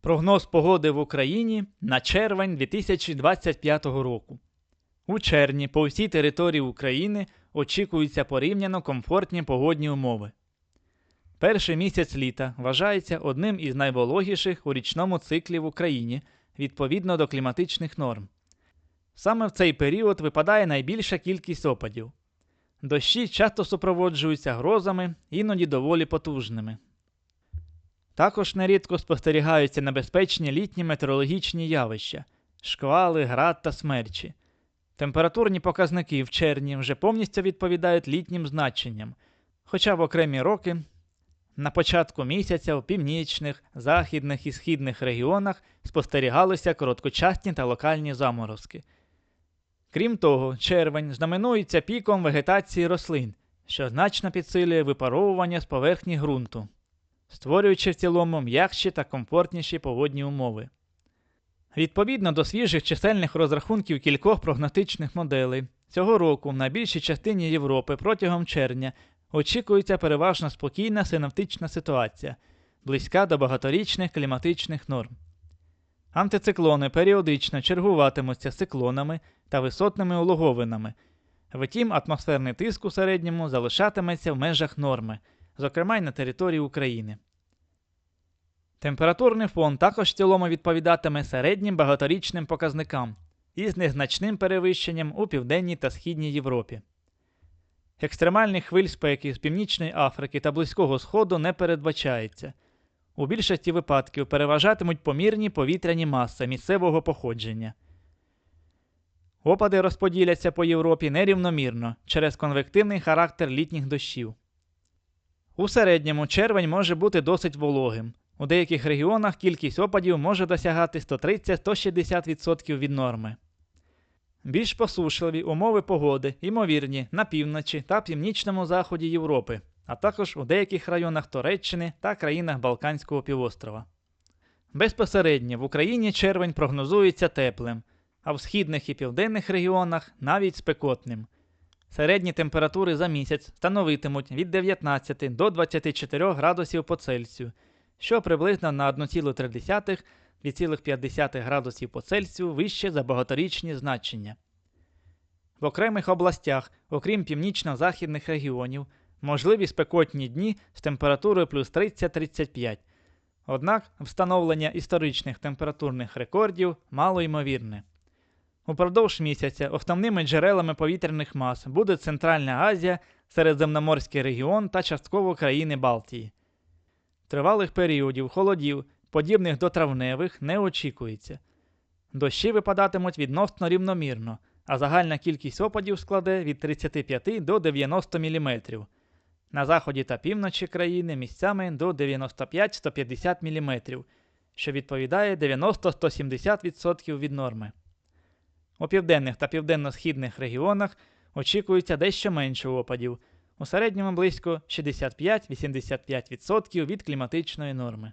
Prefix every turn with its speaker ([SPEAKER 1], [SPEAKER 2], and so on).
[SPEAKER 1] Прогноз погоди в Україні на червень 2025 року. У червні по всій території України очікуються порівняно комфортні погодні умови. Перший місяць літа вважається одним із найвологіших у річному циклі в Україні відповідно до кліматичних норм. Саме в цей період випадає найбільша кількість опадів. Дощі часто супроводжуються грозами, іноді доволі потужними. Також нерідко спостерігаються небезпечні літні метеорологічні явища шквали, град та смерчі. Температурні показники в червні вже повністю відповідають літнім значенням, хоча в окремі роки на початку місяця в північних, західних і східних регіонах спостерігалися короткочасні та локальні заморозки. Крім того, червень знаменується піком вегетації рослин, що значно підсилює випаровування з поверхні ґрунту, створюючи в цілому м'якші та комфортніші погодні умови. Відповідно до свіжих чисельних розрахунків кількох прогнотичних моделей, цього року на більшій частині Європи протягом червня очікується переважно спокійна синоптична ситуація, близька до багаторічних кліматичних норм. Антициклони періодично чергуватимуться циклонами та висотними улоговинами. Втім, атмосферний тиск у середньому залишатиметься в межах норми, зокрема й на території України. Температурний фон також в цілому відповідатиме середнім багаторічним показникам із незначним перевищенням у Південній та Східній Європі. Екстремальних хвиль спеки з Північної Африки та Близького Сходу не передбачається. У більшості випадків переважатимуть помірні повітряні маси місцевого походження. Опади розподіляться по Європі нерівномірно через конвективний характер літніх дощів. У середньому червень може бути досить вологим. У деяких регіонах кількість опадів може досягати 130-160% від норми. Більш посушливі умови погоди ймовірні на півночі та північному заході Європи, а також у деяких районах Туреччини та країнах Балканського півострова. Безпосередньо в Україні червень прогнозується теплим, а в східних і південних регіонах навіть спекотним. Середні температури за місяць становитимуть від 19 до 24 градусів по Цельсію, що приблизно на 1,3-2,5 градусів по Цельсію вище за багаторічні значення. В окремих областях, окрім північно-західних регіонів, можливі спекотні дні з температурою плюс 30-35. Однак встановлення історичних температурних рекордів мало ймовірне. Упродовж місяця основними джерелами повітряних мас буде Центральна Азія, Середземноморський регіон та частково країни Балтії. Тривалих періодів холодів, подібних до травневих, не очікується. Дощі випадатимуть відносно рівномірно, а загальна кількість опадів складе від 35 до 90 мм. На заході та півночі країни місцями до 95-150 мм, що відповідає 90-170% від норми. У південних та південно-східних регіонах очікується дещо менше опадів, у середньому близько 65-85% від кліматичної норми.